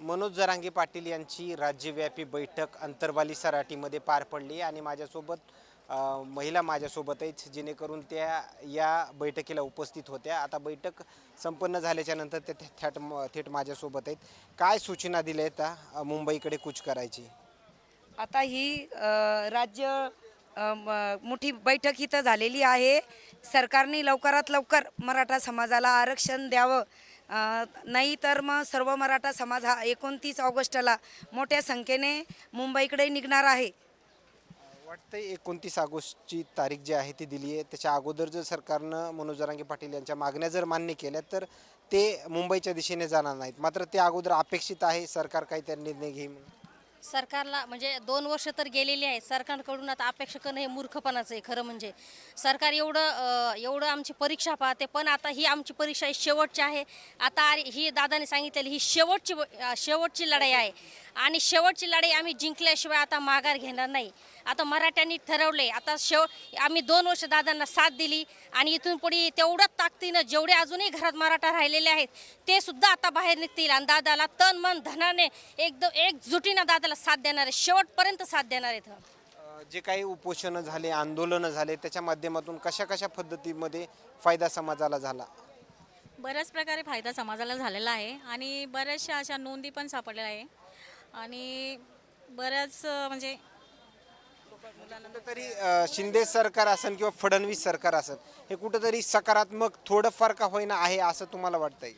मनोज जरांगे पाटील यांची राज्यव्यापी बैठक अंतरवाली सराटीमध्ये पार पडली आणि माझ्यासोबत अ, महिला माझ्यासोबतच जेणेकरून त्या या बैठकीला उपस्थित होत्या. आता बैठक संपन्न झाल्याच्यानंतर त्या थेट थेट म- थेट माझ्यासोबत आहेत. काय सूचना दिल्या आहेत मुंबईकडे कूच करायची? आता ही अ, राज्य अ, म- मोठी बैठक इथं झालेली आहे. सरकारने लवकरात लवकर मराठा समाजाला आरक्षण द्यावं. नाही तर मग सर्व मराठा समाज हा एकोणतीस ऑगस्टला मोठ्या संख्येने मुंबईकडे निघणार आहे. वाटतंय एकोणतीस ऑगस्टची तारीख जी आहे ती दिली आहे त्याच्या अगोदर जर सरकारनं मनोज जरांगे पाटील यांच्या मागण्या जर मान्य केल्या तर ते मुंबईच्या दिशेने जाणार नाहीत. मात्र ते अगोदर अपेक्षित आहे सरकार काहीतरी निर्णय घेईल म्हणून. सरकारला म्हणजे दोन वर्ष तर गेलेली आहे. सरकारकडून आता अपेक्षा करणं हे मूर्खपणाचं आहे खरं म्हणजे. सरकार एवढं एवढं आमची परीक्षा पाहते पण आता ही आमची परीक्षा ही शेवटची आहे. आता ही दादाने सांगितलेली ही शेवटची शेवटची लढाई आहे. आणि शेवटची लढाई आम्ही जिंकल्याशिवाय आता माघार घेणार नाही. आता मराठ्यांनी ठरवले आता शेव आम्ही दोन वर्ष दादांना साथ दिली आणि इथून पुढे तेवढ्याच ताकदीनं जेवढे अजूनही घरात मराठा राहिलेले आहेत ते सुद्धा आता बाहेर निघतील आणि दादाला तन मन धनाने एकदम एकजुटीनं दादाला साथ देणार आहे. शेवटपर्यंत साथ देणार आहेत जे काही उपोषणं झाले आंदोलनं झाले त्याच्या माध्यमातून कशा कशा पद्धतीमध्ये फायदा समाजाला झाला? बऱ्याच प्रकारे फायदा समाजाला झालेला आहे आणि बऱ्याचशा अशा नोंदी पण सापडलेल्या आहे. आणि बऱ्याच म्हणजे कुठेतरी अ, शिंदे सरकार असेल किंवा फडणवीस सरकार असेल हे कुठेतरी सकारात्मक थोडंफार का होईना आहे असं तुम्हाला वाटतंय?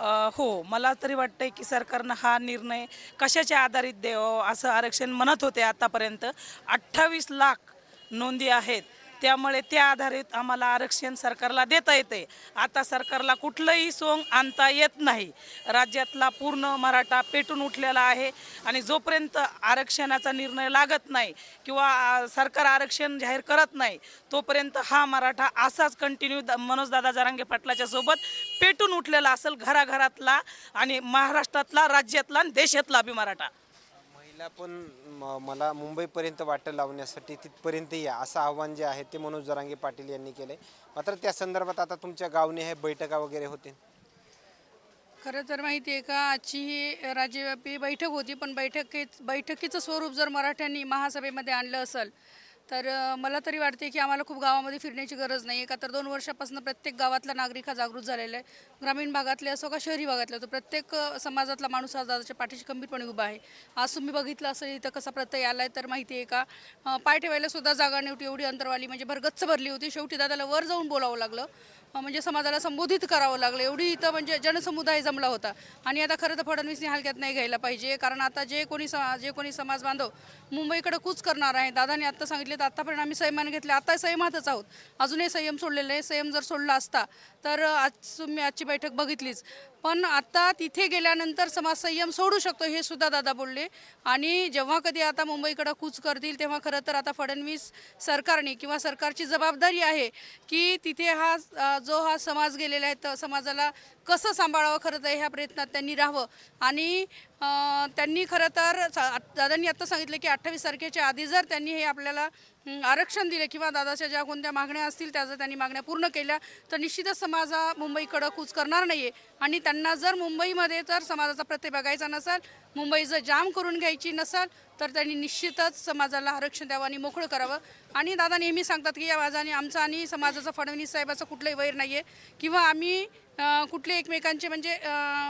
अ, हो मला तरी वाटतंय की सरकारनं हा निर्णय कशाच्या आधारित द्यावं असं आरक्षण म्हणत होते आतापर्यंत. अठ्ठावीस लाख नोंदी आहेत. त्यामुळे त्या आधारित आम्हाला आरक्षण सरकारला देता येते आता सरकारला कुठलंही सोंग आणता येत नाही. राज्यातला पूर्ण मराठा पेटून उठलेला आहे आणि जोपर्यंत आरक्षणाचा निर्णय लागत नाही किंवा सरकार आरक्षण जाहीर करत नाही तोपर्यंत हा मराठा असाच कंटिन्यू मनोजदादा जरांगे पाटलाच्या सोबत पेटून उठलेला असेल घराघरातला आणि महाराष्ट्रातला राज्यातला आणि देशातला बी मराठा पण म- मला मुंबईपर्यंत वाटं लावण्यासाठी तिथपर्यंत या असं आव्हान जे आहे ते मनोज जरांगे पाटील यांनी केलंय. मात्र त्या संदर्भात आता तुमच्या गावने हे बैठका वगैरे होते खरं तर माहिती आहे का आजची ही राज्यव्यापी बैठक होती पण बैठकीत बैठकीचं स्वरूप जर मराठ्यांनी महासभेमध्ये आणलं असेल तर मला तरी वाटते की आम्हाला खूप गावामध्ये फिरण्याची गरज नाही आहे का तर दोन वर्षापासून प्रत्येक गावातला नागरिक हा जागृत झालेला आहे. ग्रामीण भागातले असो का शहरी भागातले असो प्रत्येक समाजातला माणूस हा दादाच्या पाठीशी गंभीरपणे उभा आहे. आज तुम्ही बघितलं असेल इथं कसा प्रत्यय आला आहे तर माहिती आहे का पाय ठेवायला सुद्धा जागा नव्हती. एवढी अंतरवाली म्हणजे भरगच्च भरली होती. शेवटी दादाला वर जाऊन बोलावं लागलं. म्हणजे समाजाला संबोधित करावं लागलं. एवढी इथं म्हणजे जनसमुदाय जमला होता. आणि आता खरं तर फडणवीसनी हलक्यात नाही घ्यायला पाहिजे. कारण आता जे कोणी स- जे कोणी समाज बांधव मुंबईकडे कूच करणार आहे. दादाने आत्ता सांगितले तर आत्तापर्यंत आम्ही संयमाने घेतले. आता संयमातच आहोत. अजूनही संयम सोडलेले आहे संयम जर सोडला असता तर आज तुम्ही आजची बैठक बघितलीच. पण आता तिथे गेल्यानंतर समाज संयम सोडू शकतो हे सुद्धा दादा बोलले. आणि जेव्हा कधी आता मुंबईकडं कूच करतील तेव्हा खरं तर आता फडणवीस सरकारने किंवा सरकारची जबाबदारी आहे की तिथे हा जो हा समाज गेलेला आहे तर समाजाला कसं सांभाळावं खरं तर ह्या प्रयत्नात त्यांनी राहावं. आणि त्यांनी खरं तर दादांनी आत्ता सांगितलं की अठ्ठावीस तारखेच्या आधी जर त्यांनी हे आपल्याला आरक्षण दिले किंवा दादाच्या ज्या कोणत्या मागण्या असतील त्या जर त्यांनी मागण्या पूर्ण केल्या तर निश्चितच समाज हा मुंबईकडं कूच करणार नाही आहे आणि त्यांना जर मुंबईमध्ये जर समाजाचा प्रत्यय बघायचा नसेल मुंबई जर जाम करून घ्यायची नसेल तर त्यांनी निश्चितच समाजाला आरक्षण द्यावं आणि मोकळं करावं. आणि दादा नेहमी सांगतात की या माझा आणि आमचा आणि समाजाचा फडणवीस साहेबाचा कुठलाही वैर नाही आहे किंवा आम्ही कुठले एकमेकांचे म्हणजे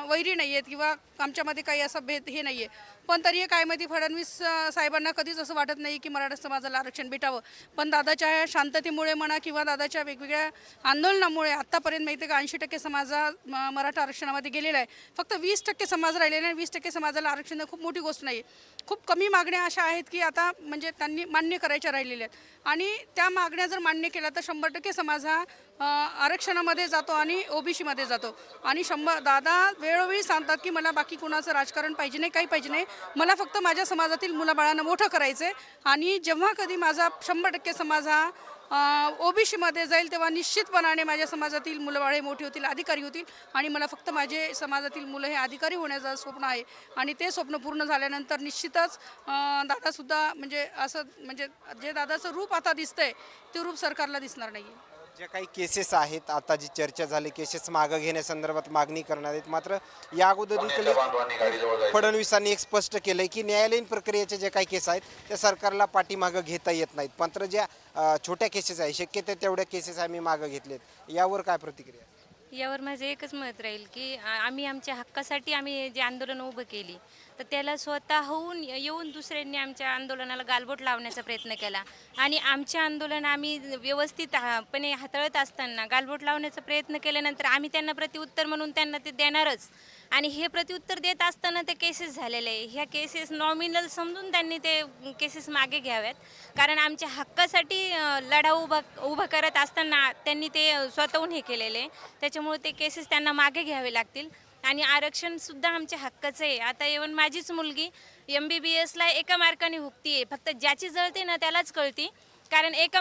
वैरी नाही आहेत किंवा आमच्यामध्ये काही असा भेद हे नाही आहे पण तरी काय माहिती फडणवीस साहेबांना कधीच असं वाटत नाही की मराठा समाजाला आरक्षण भेटावं. पण दादाच्या ह्या शांततेमुळे म्हणा किंवा दादाच्या वेगवेगळ्या आंदोलनामुळे आत्तापर्यंत माहिती आहे का ऐंशी टक्के समाजा म- मराठा आरक्षणामध्ये गेलेला आहे. फक्त वीस टक्के समाज राहिलेला आहे वीस टक्के समाजाला आरक्षण खूप मोठी गोष्ट नाही. आहे खूप कमी मागण्या अशा आहेत की आता म्हणजे त्यांनी मान्य करायच्या राहिलेल्या आहेत. आणि त्या मागण्या जर मान्य केल्या तर शंभर टक्के समाज हा आरक्षणामध्ये जातो आणि ओबीसीमध्ये जातो. आणि शंभर दादा वेळोवेळी सांगतात की मला बाकी कुणाचं राजकारण पाहिजे नाही काही पाहिजे नाही. मला फक्त माझ्या समाजातील मुलाबाळांना मोठं करायचं आहे आणि जेव्हा कधी माझा शंभर टक्के समाज हा ओबीसीमध्ये जाईल तेव्हा निश्चितपणाने माझ्या समाजातील मुलंबाळे मोठी होतील अधिकारी होतील. आणि मला फक्त माझे समाजातील मुलं हे अधिकारी होण्याचं स्वप्न आहे. आणि ते स्वप्न पूर्ण झाल्यानंतर निश्चितच दादासुद्धा म्हणजे असं म्हणजे जे दादाचं रूप आता दिसतंय ते रूप सरकारला दिसणार नाही आहे ज्या काही केसेस आहेत आता जी चर्चा झाली केसेस मागं घेण्यासंदर्भात मागणी करणार आहेत मात्र या अगोदर देखील फडणवीसांनी एक स्पष्ट केलंय की न्यायालयीन प्रक्रियेचे जे काही केस आहेत त्या सरकारला पाठीमागं घेता येत नाहीत. मात्र ज्या छोट्या केसेस आहेत शक्य त्या तेवढ्या केसेस आम्ही मागं घेतलेत. यावर काय प्रतिक्रिया यावर माझं एकच मत राहील की आम्ही आमच्या हक्कासाठी आम्ही जे आंदोलन उभं केली तर त्याला स्वतःहून येऊन दुसऱ्यांनी आमच्या आंदोलनाला गालबोट लावण्याचा प्रयत्न केला. आणि आमचे आंदोलन आम्ही व्यवस्थितपणे हाताळत असताना गालबोट लावण्याचा प्रयत्न केल्यानंतर आम्ही त्यांना प्रतिउत्तर म्हणून त्यांना ते देणारच. आणि हे प्रतिउत्तर देत असताना ते केसेस झालेले आहे. ह्या केसेस नॉमिनल समजून त्यांनी ते केसेस मागे घ्याव्यात. कारण आमच्या हक्कासाठी लढा उभा उभा करत असताना त्यांनी ते स्वतःहून हे केलेले आहे. त्याच्यामुळे ते केसेस त्यांना मागे घ्यावे लागतील. आणि आरक्षणसुद्धा आमच्या हक्काचं आहे. आता इवन माझीच मुलगी एम बी बी एसला एका मार्काने हुकती आहे फक्त ज्याची जळते ना त्यालाच कळती. कारण एका